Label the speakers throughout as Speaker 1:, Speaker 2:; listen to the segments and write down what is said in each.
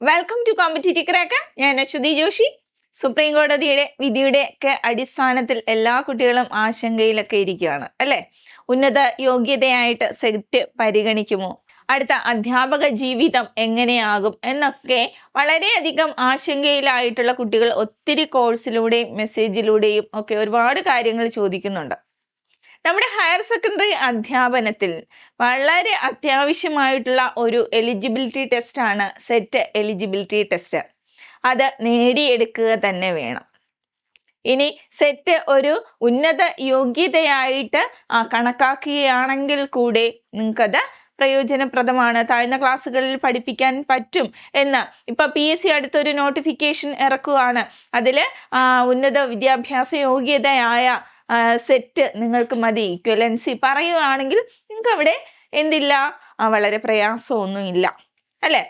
Speaker 1: Welcome to competitive crack ഞാൻ Aswathy Joshi. Supreme കോടതിയുടെ വിധിയുടെ ഒക്കെ അടിസ്ഥാനത്തിൽ എല്ലാ കുട്ടികളും ആശങ്കയിലൊക്കെ ഇരിക്കുകയാണ് അല്ലെ? ഉന്നത യോഗ്യതയായിട്ട് സെറ്റ് പരിഗണിക്കുമോ? അടുത്ത അധ്യാപക ജീവിതം എങ്ങനെയാകും എന്നൊക്കെ വളരെയധികം ആശങ്കയിലായിട്ടുള്ള കുട്ടികൾ ഒത്തിരി കോഴ്സിലൂടെയും മെസ്സേജിലൂടെയും ഒക്കെ ഒരുപാട് കാര്യങ്ങൾ ചോദിക്കുന്നുണ്ട്. നമ്മുടെ ഹയർ സെക്കൻഡറി അധ്യാപനത്തിൽ വളരെ അത്യാവശ്യമായിട്ടുള്ള ഒരു എലിജിബിലിറ്റി ടെസ്റ്റ് ആണ് സെറ്റ് എലിജിബിലിറ്റി ടെസ്റ്റ്. അത് നേടിയെടുക്കുക തന്നെ വേണം. ഇനി സെറ്റ് ഒരു ഉന്നത യോഗ്യതയായിട്ട് കണക്കാക്കുകയാണെങ്കിൽ കൂടെ നിങ്ങൾക്കത് പ്രയോജനപ്രദമാണ്. താഴ്ന്ന ക്ലാസ്സുകളിൽ പഠിപ്പിക്കാൻ പറ്റും എന്ന്. ഇപ്പൊ പി എസ് സി അടുത്തൊരു നോട്ടിഫിക്കേഷൻ ഇറക്കുകയാണ് അതിൽ ഉന്നത വിദ്യാഭ്യാസ യോഗ്യതയായ സെറ്റ് നിങ്ങൾക്ക് മതി. ഇക്വലൻസി പറയുകയാണെങ്കിൽ നിങ്ങൾക്ക് അവിടെ എന്തില്ല വളരെ പ്രയാസമൊന്നുമില്ല. അല്ലേ?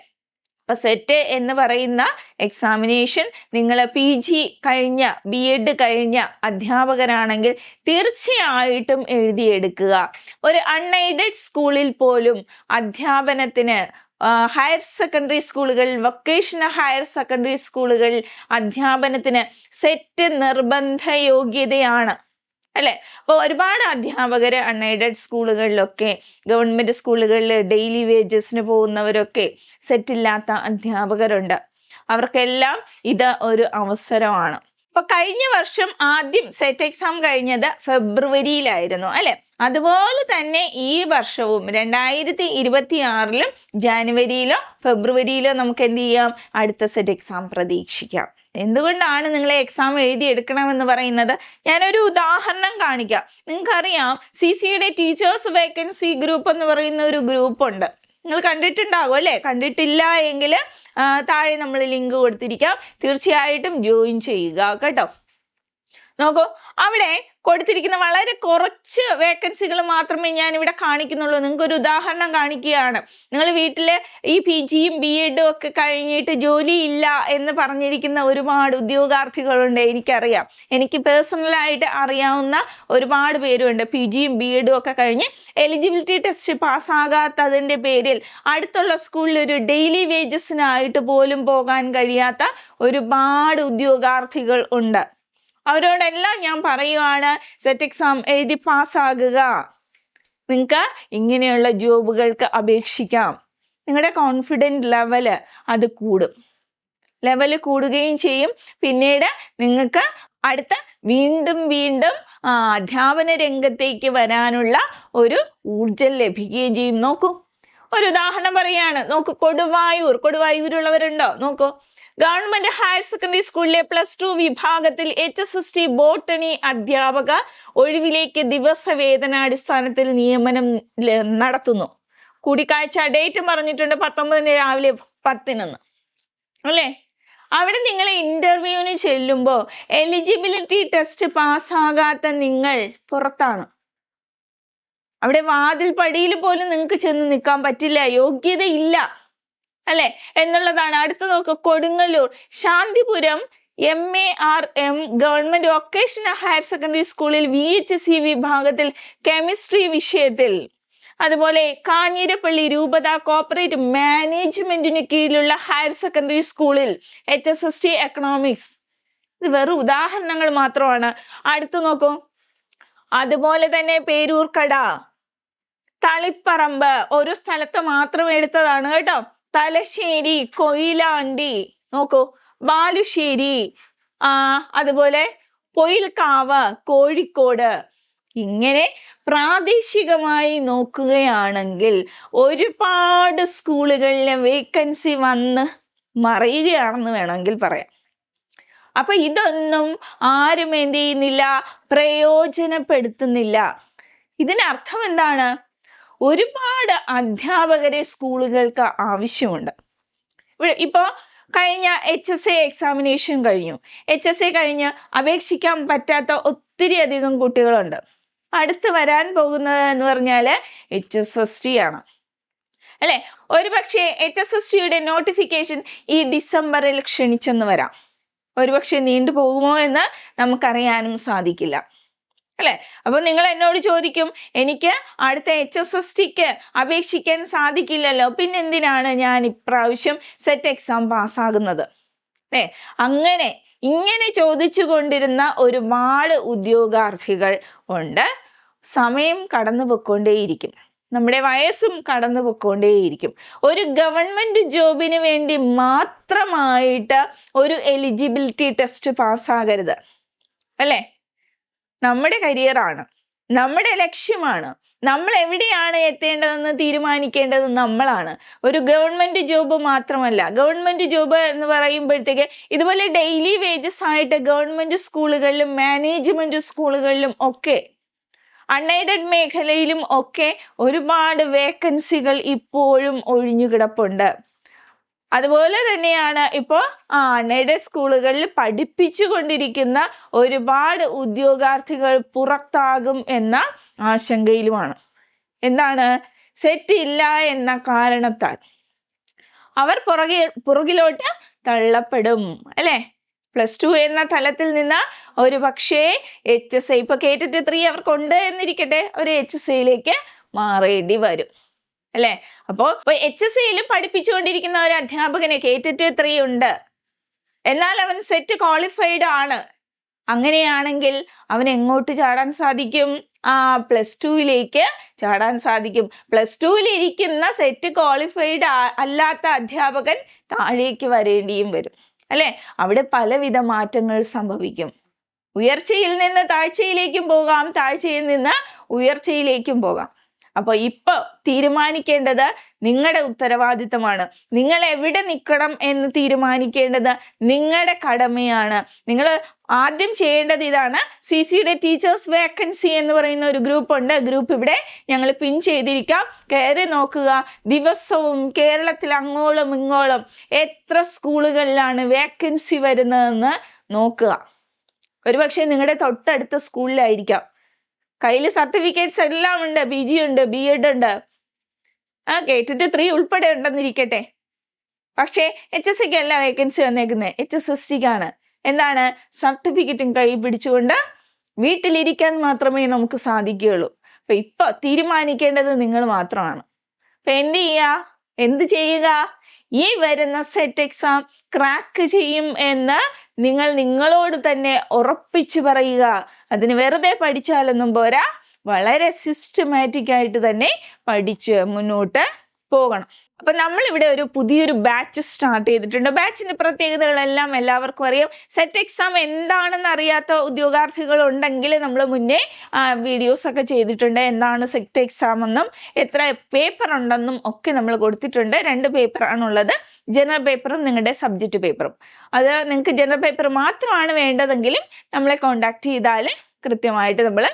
Speaker 1: അപ്പൊ സെറ്റ് എന്ന് പറയുന്ന എക്സാമിനേഷൻ നിങ്ങൾ പി ജി കഴിഞ്ഞ ബി എഡ് കഴിഞ്ഞ അധ്യാപകരാണെങ്കിൽ തീർച്ചയായിട്ടും എഴുതിയെടുക്കുക. ഒരു അൺഎയ്ഡഡ് സ്കൂളിൽ പോലും അധ്യാപനത്തിന് ഹയർ സെക്കൻഡറി സ്കൂളുകൾ വൊക്കേഷണൽ ഹയർ സെക്കൻഡറി സ്കൂളുകൾ അധ്യാപനത്തിന് സെറ്റ് നിർബന്ധ യോഗ്യതയാണ് അല്ലെ? അപ്പോൾ ഒരുപാട് അധ്യാപകർ അൺഎയ്ഡഡ് സ്കൂളുകളിലൊക്കെ ഗവൺമെന്റ് സ്കൂളുകളിൽ ഡെയിലി വേജസിന് പോകുന്നവരൊക്കെ സെറ്റില്ലാത്ത അധ്യാപകരുണ്ട്. അവർക്കെല്ലാം ഇത് ഒരു അവസരമാണ്. അപ്പൊ കഴിഞ്ഞ വർഷം ആദ്യം സെറ്റ് എക്സാം കഴിഞ്ഞത് ഫെബ്രുവരിയിലായിരുന്നു അല്ലെ? അതുപോലെ തന്നെ ഈ വർഷവും രണ്ടായിരത്തി ഇരുപത്തി ആറിലും ജാനുവരിയിലോ ഫെബ്രുവരിയിലോ നമുക്ക് എന്ത് ചെയ്യാം? അടുത്ത സെറ്റ് എക്സാം പ്രതീക്ഷിക്കാം. എന്തുകൊണ്ടാണ് നിങ്ങൾ എക്സാം എഴുതി എടുക്കണമെന്ന് പറയുന്നത്? ഞാനൊരു ഉദാഹരണം കാണിക്കാം. നിങ്ങൾക്കറിയാം സി സിയുടെ ടീച്ചേഴ്സ് വേക്കൻസി ഗ്രൂപ്പ് എന്ന് പറയുന്ന ഒരു ഗ്രൂപ്പ് ഉണ്ട്. നിങ്ങൾ കണ്ടിട്ടുണ്ടാകും അല്ലേ? കണ്ടിട്ടില്ല എങ്കിൽ താഴെ നമ്മൾ ലിങ്ക് കൊടുത്തിരിക്കാം. തീർച്ചയായിട്ടും ജോയിൻ ചെയ്യുക കേട്ടോ. നോക്കൂ അവിടെ കൊടുത്തിരിക്കുന്ന വളരെ കുറച്ച് വേക്കൻസികൾ മാത്രമേ ഞാൻ ഇവിടെ കാണിക്കുന്നുള്ളൂ. നിങ്ങൾക്ക് ഒരു ഉദാഹരണം കാണിക്കുകയാണ്. നിങ്ങൾ വീട്ടിൽ ഈ പി ജിയും ബി എഡും ഒക്കെ കഴിഞ്ഞിട്ട് ജോലി ഇല്ല എന്ന് പറഞ്ഞിരിക്കുന്ന ഒരുപാട് ഉദ്യോഗാർത്ഥികളുണ്ട് എനിക്കറിയാം. എനിക്ക് പേഴ്സണലായിട്ട് അറിയാവുന്ന ഒരുപാട് പേരുണ്ട്. പി ജിയും ബി എഡും ഒക്കെ കഴിഞ്ഞ് എലിജിബിലിറ്റി ടെസ്റ്റ് പാസ്സാകാത്തതിന്റെ പേരിൽ അടുത്തുള്ള സ്കൂളിൽ ഒരു ഡെയിലി വേജസിനായിട്ട് പോലും പോകാൻ കഴിയാത്ത ഒരുപാട് ഉദ്യോഗാർത്ഥികൾ ഉണ്ട്. അവരോടെല്ലാം ഞാൻ പറയുവാണ് സെറ്റ് എക്സാം എഴുതി പാസ്സാകുക. നിങ്ങൾക്ക് ഇങ്ങനെയുള്ള ജോബുകൾക്ക് അപേക്ഷിക്കാം. നിങ്ങളുടെ കോൺഫിഡന്റ് ലെവൽ അത് കൂടും. ലെവൽ കൂടുകയും ചെയ്യും. പിന്നീട് നിങ്ങൾക്ക് അടുത്ത വീണ്ടും വീണ്ടും അധ്യാപന രംഗത്തേക്ക് വരാനുള്ള ഒരു ഊർജം ലഭിക്കുകയും ചെയ്യും. നോക്കൂ. ഒരു ഉദാഹരണം പറയാണ്. നോക്കൂ കൊടുവായൂർ. കൊടുവായൂരുള്ളവരുണ്ടോ? നോക്കൂ. ഗവൺമെന്റ് ഹയർ സെക്കൻഡറി സ്കൂളിലെ പ്ലസ് ടു വിഭാഗത്തിൽ H S S T botany അധ്യാപക ഒഴിവിലേക്ക് ദിവസവേതനാടിസ്ഥാനത്തിൽ നിയമനം നടത്തുന്നു. കൂടിക്കാഴ്ച ഡേറ്റ് പറഞ്ഞിട്ടുണ്ട് പത്തൊമ്പതിന് രാവിലെ പത്തിനെന്ന്. അല്ലേ? അവിടെ നിങ്ങൾ ഇന്റർവ്യൂവിന് ചെല്ലുമ്പോൾ എലിജിബിലിറ്റി ടെസ്റ്റ് പാസ്സാകാത്ത നിങ്ങൾ പുറത്താണ്. അവിടെ വാതിൽ പടിയിൽ പോലും നിങ്ങൾക്ക് ചെന്ന് നിൽക്കാൻ പറ്റില്ല യോഗ്യതയില്ല. അല്ലെ? എന്നുള്ളതാണ്. അടുത്ത നോക്ക്. Kodungallur. Shantipuram M A R M government vocational higher secondary സ്കൂളിൽ വി എച്ച് സി വിഭാഗത്തിൽ കെമിസ്ട്രി വിഷയത്തിൽ. അതുപോലെ കാഞ്ഞിരപ്പള്ളി രൂപത കോപ്പറേറ്റ് മാനേജ്മെന്റിന് കീഴിലുള്ള ഹയർ സെക്കൻഡറി സ്കൂളിൽ H S S T economics ഇത് വെറും ഉദാഹരണങ്ങൾ മാത്രമാണ്. അടുത്ത് നോക്കൂ. അതുപോലെ തന്നെ പേരൂർക്കട. തളിപ്പറമ്പ്. ഒരു സ്ഥലത്ത് മാത്രം എടുത്തതാണ് കേട്ടോ. തലശ്ശേരി കൊയിലാണ്ടി നോക്കൂ ബാലുശ്ശേരി ആ അതുപോലെ പൊയിൽക്കാവ് കോഴിക്കോട്. ഇങ്ങനെ പ്രാദേശികമായി നോക്കുകയാണെങ്കിൽ ഒരുപാട് സ്കൂളുകളിലെ വേക്കൻസി വന്ന് മറിയുകയാണെന്ന് വേണമെങ്കിൽ പറയാം. അപ്പൊ ഇതൊന്നും ആരും എന്ത് ചെയ്യുന്നില്ല പ്രയോജനപ്പെടുത്തുന്നില്ല. ഇതിനർത്ഥം എന്താണ്? ഒരുപാട് അധ്യാപകരെ സ്കൂളുകൾക്ക് ആവശ്യമുണ്ട്. ഇവിടെ ഇപ്പൊ കഴിഞ്ഞ എച്ച് എസ് എ എക്സാമിനേഷൻ കഴിഞ്ഞു. എച്ച് എസ് എ കഴിഞ്ഞ് അപേക്ഷിക്കാൻ പറ്റാത്ത ഒത്തിരി അധികം കുട്ടികളുണ്ട്. അടുത്ത് വരാൻ പോകുന്നത് എന്ന് പറഞ്ഞാൽ എച്ച് എസ് എസ് ടി ആണ്. അല്ലെ? ഒരു പക്ഷേ എച്ച് എസ് എസ് ടിയുടെ നോട്ടിഫിക്കേഷൻ ഈ ഡിസംബറിൽ ക്ഷണിച്ചെന്ന് വരാം. ഒരുപക്ഷെ നീണ്ടു പോകുമോ എന്ന് നമുക്കറിയാനും സാധിക്കില്ല. അല്ലെ? അപ്പൊ നിങ്ങൾ എന്നോട് ചോദിക്കും എനിക്ക് അടുത്ത എച്ച് എസ് എസ് ടിക്ക് അപേക്ഷിക്കാൻ സാധിക്കില്ലല്ലോ പിന്നെന്തിനാണ് ഞാൻ ഇപ്രാവശ്യം സെറ്റ് എക്സാം പാസ്സാകുന്നത്? അല്ലേ? അങ്ങനെ ഇങ്ങനെ ചോദിച്ചു കൊണ്ടിരുന്ന ഒരുപാട് ഉദ്യോഗാർത്ഥികൾ ഉണ്ട്. സമയം കടന്നു പൊയ്ക്കൊണ്ടേയിരിക്കും. നമ്മുടെ വയസ്സും കടന്നു പൊയ്ക്കൊണ്ടേയിരിക്കും. ഒരു ഗവൺമെന്റ് ജോബിന് വേണ്ടി മാത്രമായിട്ട് ഒരു എലിജിബിലിറ്റി ടെസ്റ്റ് പാസ്സാകരുത്. അല്ലേ? നമ്മുടെ കരിയറാണ് നമ്മുടെ ലക്ഷ്യമാണ്. നമ്മൾ എവിടെയാണ് എത്തേണ്ടതെന്ന് തീരുമാനിക്കേണ്ടത് നമ്മളാണ്. ഒരു ഗവൺമെന്റ് ജോബ് മാത്രമല്ല ഗവൺമെന്റ് ജോബ് എന്ന് പറയുമ്പോഴത്തേക്ക് ഇതുപോലെ ഡെയിലി വേജസ് ആയിട്ട് ഗവൺമെന്റ് സ്കൂളുകളിലും മാനേജ്മെന്റ് സ്കൂളുകളിലും ഒക്കെ അൺഎയ്ഡഡ് മേഖലയിലും ഒക്കെ ഒരുപാട് വേക്കൻസികൾ ഇപ്പോഴും ഒഴിഞ്ഞു കിടപ്പുണ്ട് അതുപോലെ തന്നെയാണ് ഇപ്പോൾ അൺഎയ്ഡഡ് സ്കൂളുകളിൽ പഠിപ്പിച്ചു കൊണ്ടിരിക്കുന്ന ഒരുപാട് ഉദ്യോഗാർത്ഥികൾ പുറത്താകും എന്ന ആശങ്കയിലുമാണ്. എന്താണ്? സെറ്റ് ഇല്ല എന്ന കാരണത്താൽ അവർ പുറകെ പുറകിലോട്ട് തള്ളപ്പെടും അല്ലേ? പ്ലസ് ടു എന്ന തലത്തിൽ നിന്ന് ഒരു പക്ഷേ എച്ച് എസ് ഐ ഇപ്പൊ കേട്ടിട്ട് ത്രീ അവർക്കുണ്ട് എന്നിരിക്കട്ടെ ഒരു എച്ച് എസ് ഐയിലേക്ക് മാറേണ്ടി വരും. അല്ലെ? അപ്പോ എച്ച് എസ് സിയിൽ പഠിപ്പിച്ചുകൊണ്ടിരിക്കുന്ന ഒരു അധ്യാപകന് കേട്ടിട്ട് ത്രീ ഉണ്ട്. എന്നാൽ അവൻ സെറ്റ് ക്വാളിഫൈഡ് ആണ്. അങ്ങനെയാണെങ്കിൽ അവൻ എങ്ങോട്ട് ചാടാൻ സാധിക്കും? ആ പ്ലസ് ടുവിലേക്ക് ചാടാൻ സാധിക്കും. പ്ലസ് ടുവിൽ ഇരിക്കുന്ന സെറ്റ് ക്വാളിഫൈഡ് അല്ലാത്ത അധ്യാപകൻ താഴേക്ക് വരേണ്ടിയും വരും. അല്ലെ? അവിടെ പലവിധ മാറ്റങ്ങൾ സംഭവിക്കും. ഉയർച്ചയിൽ നിന്ന് താഴ്ചയിലേക്കും പോകാം താഴ്ചയിൽ നിന്ന് ഉയർച്ചയിലേക്കും പോകാം. അപ്പൊ ഇപ്പൊ തീരുമാനിക്കേണ്ടത് നിങ്ങളുടെ ഉത്തരവാദിത്തമാണ്. നിങ്ങൾ എവിടെ നിൽക്കണം എന്ന് തീരുമാനിക്കേണ്ടത് നിങ്ങളുടെ കടമയാണ്. നിങ്ങൾ ആദ്യം ചെയ്യേണ്ടത് ഇതാണ്. സി സിയുടെ ടീച്ചേഴ്സ് വേക്കൻസി എന്ന് പറയുന്ന ഒരു ഗ്രൂപ്പ് ഉണ്ട്. ഗ്രൂപ്പ് ഇവിടെ ഞങ്ങൾ പിൻ ചെയ്തിരിക്കാം. കയറി നോക്കുക. ദിവസവും കേരളത്തിൽ അങ്ങോളം ഇങ്ങോളം എത്ര സ്കൂളുകളിലാണ് വേക്കൻസി വരുന്നതെന്ന് നോക്കുക. ഒരുപക്ഷെ നിങ്ങളുടെ തൊട്ടടുത്ത സ്കൂളിലായിരിക്കാം. കയ്യിൽ സർട്ടിഫിക്കറ്റ്സ് എല്ലാം ഉണ്ട് പി ജി ഉണ്ട് ബി എഡ് ഉണ്ട്. ആ കേട്ടിട്ട് ത്രീ ഉൾപ്പെടെ ഉണ്ടെന്നിരിക്കട്ടെ പക്ഷേ എച്ച് എസ് സിക്ക് അല്ല വേക്കൻസി വന്നേക്കുന്നത് എച്ച് എസ് എസ് ടിക്കാണ് എന്താണ്? സർട്ടിഫിക്കറ്റും കൈ പിടിച്ചുകൊണ്ട് വീട്ടിലിരിക്കാൻ മാത്രമേ നമുക്ക് സാധിക്കുകയുള്ളൂ. അപ്പൊ ഇപ്പൊ തീരുമാനിക്കേണ്ടത് നിങ്ങൾ മാത്രമാണ്. അപ്പൊ എന്ത് ചെയ്യുക എന്ത് ചെയ്യുക? ഈ വരുന്ന സെറ്റ് എക്സാം ക്രാക്ക് ചെയ്യും എന്ന് നിങ്ങൾ നിങ്ങളോട് തന്നെ ഉറപ്പിച്ചു പറയുക. അതിന് വെറുതെ പഠിച്ചാലൊന്നും പോരാ. വളരെ സിസ്റ്റമാറ്റിക് ആയിട്ട് തന്നെ പഠിച്ച് മുന്നോട്ട് പോകണം. അപ്പൊ നമ്മൾ ഇവിടെ ഒരു പുതിയൊരു ബാച്ച് സ്റ്റാർട്ട് ചെയ്തിട്ടുണ്ട്. ബാച്ചിന്റെ പ്രത്യേകതകളെല്ലാം എല്ലാവർക്കും അറിയാം. സെറ്റ് എക്സാം എന്താണെന്ന് അറിയാത്ത ഉദ്യോഗാർത്ഥികൾ ഉണ്ടെങ്കിൽ നമ്മൾ മുന്നേ വീഡിയോസ് ഒക്കെ ചെയ്തിട്ടുണ്ട്. എന്താണ് സെറ്റ് എക്സാം എന്നും എത്ര പേപ്പർ ഉണ്ടെന്നും ഒക്കെ നമ്മൾ കൊടുത്തിട്ടുണ്ട്. രണ്ട് പേപ്പറാണുള്ളത് ജനറൽ പേപ്പറും നിങ്ങളുടെ സബ്ജക്റ്റ് പേപ്പറും അത് നിങ്ങൾക്ക് ജനറൽ പേപ്പർ മാത്രമാണ് വേണ്ടതെങ്കിലും നമ്മളെ കോണ്ടാക്ട് ചെയ്താൽ കൃത്യമായിട്ട് നമ്മൾ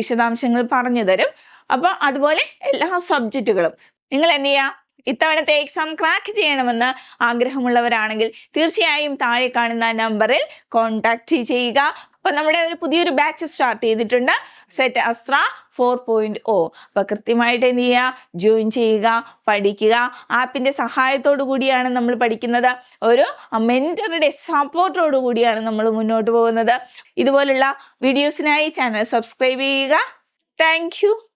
Speaker 1: വിശദാംശങ്ങൾ പറഞ്ഞു തരും. അപ്പോൾ അതുപോലെ എല്ലാ സബ്ജക്റ്റുകളും നിങ്ങൾ എന്ത് ചെയ്യുക ഇത്തവണത്തെ എക്സാം ക്രാക്ക് ചെയ്യണമെന്ന് ആഗ്രഹമുള്ളവരാണെങ്കിൽ തീർച്ചയായും താഴെ കാണുന്ന നമ്പറിൽ കോൺടാക്ട് ചെയ്യുക. അപ്പൊ നമ്മുടെ ഒരു പുതിയൊരു ബാച്ച് സ്റ്റാർട്ട് ചെയ്തിട്ടുണ്ട്. സെറ്റ് അസ്ത്ര ഫോർ പോയിന്റ് ഓ അപ്പൊ കൃത്യമായിട്ട് എന്ത് ചെയ്യുക? ജോയിൻ ചെയ്യുക പഠിക്കുക. ആപ്പിന്റെ സഹായത്തോടു കൂടിയാണ് നമ്മൾ പഠിക്കുന്നത്. ഒരു മെന്ററുടെ സപ്പോർട്ടോടു കൂടിയാണ് നമ്മൾ മുന്നോട്ട് പോകുന്നത്. ഇതുപോലുള്ള വീഡിയോസിനായി ചാനൽ സബ്സ്ക്രൈബ് ചെയ്യുക. താങ്ക്